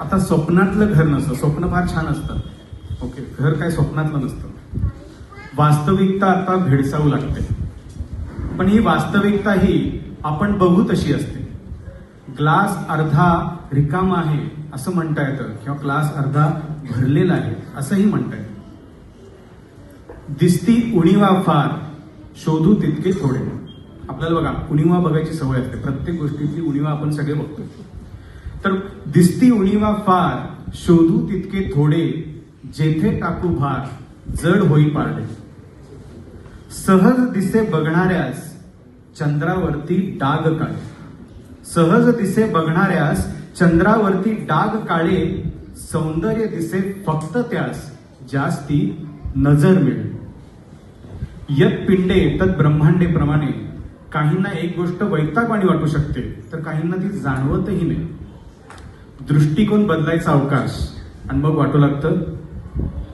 आता स्वप्नातलं घर नसतं. स्वप्न फार छान असतं. ओके घर काय स्वप्नातलं नसतं. वास्तविकता आता भेडसावू लागते. पण ही वास्तविकता ही आपण बघू तशी असते. ग्लास अर्धा रिकामा आहे असं म्हणता येतं. किंवा ग्लास अर्धा भरलेला आहे असंही म्हणता येतं. दिसती उणीवा फार शोधू तितके थोडे. आपल्याला बघा उणीवा बघायची सवय असते. प्रत्येक गोष्टीतली उणीवा आपण सगळे बघतो तर दिसती उणीवा फार शोधू तितके थोडे जेथे टाकू भाग जड होई पारडे. सहज दिसे बघणाऱ्यास चंद्रावरती डाग काढे सहज दिसे बघणाऱ्यास चंद्रावरती डाग काळे सौंदर्य दिसे फक्त त्यास जास्ती नजर मिळेल यत पिंडे तत् ब्रह्मांडे प्रमाणे काहींना एक गोष्ट वैतागवाणी वाटू शकते तर काहींना ती जाणवतही नाही. दृष्टिकोन बदलायचा अवकाश. आणि मग वाटू लागतं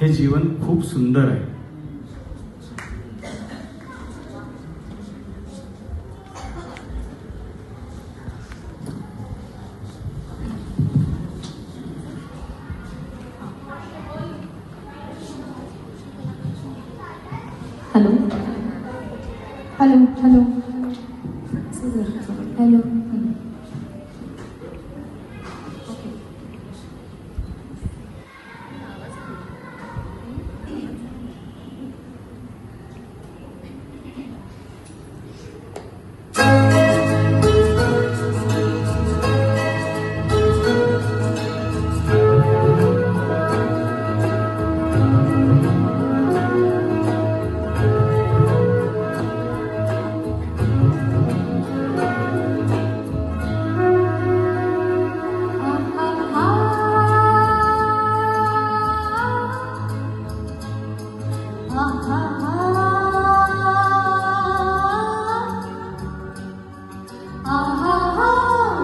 हे जीवन खूप सुंदर आहे. हॅलो. Hello hello.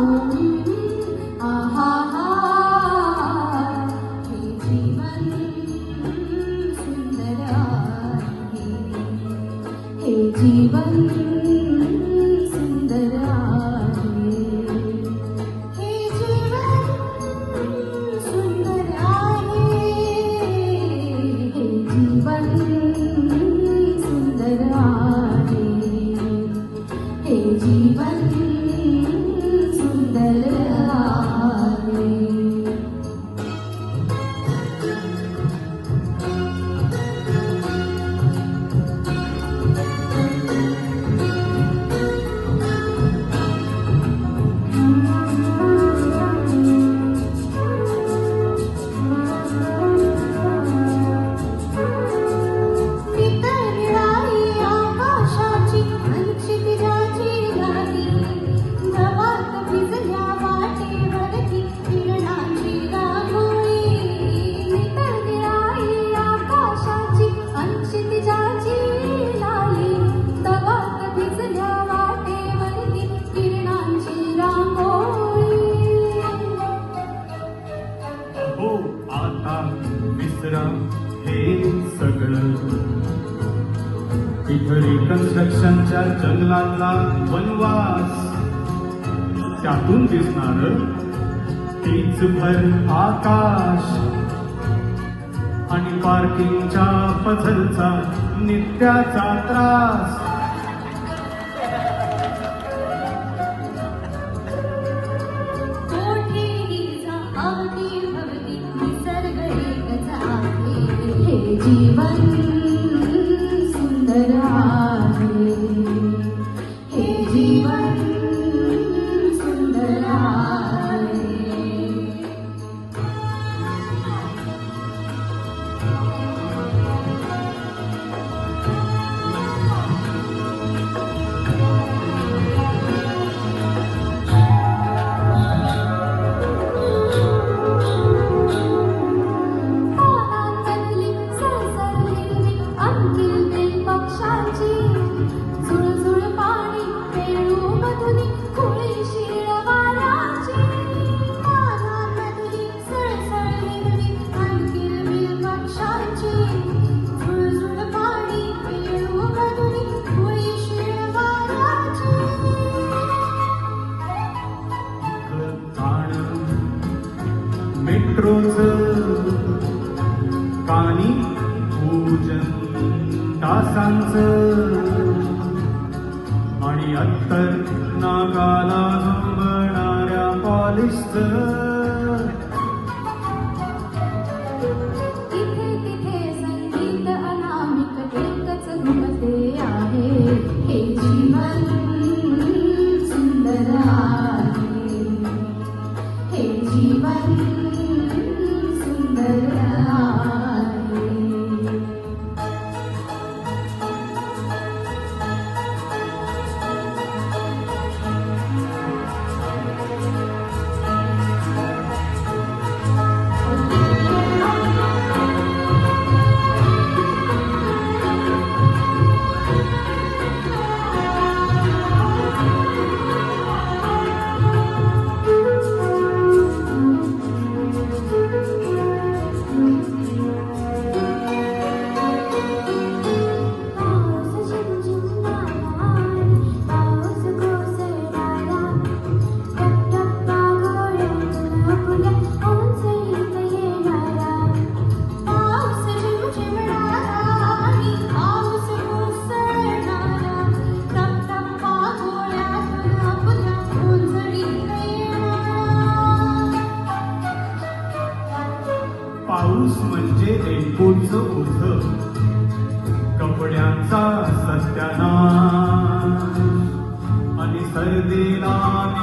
हे इथं कन्स्ट्रक्शनच्या जंगलातला वनवास. त्यातून दिसणार तीच भर आकाश. आणि पार्किंगच्या पझलचा नित्याचा त्रास. कानी पूजन तासांच. आणि अत्तर नाकाला झुंबणाऱ्या पॉलिशचं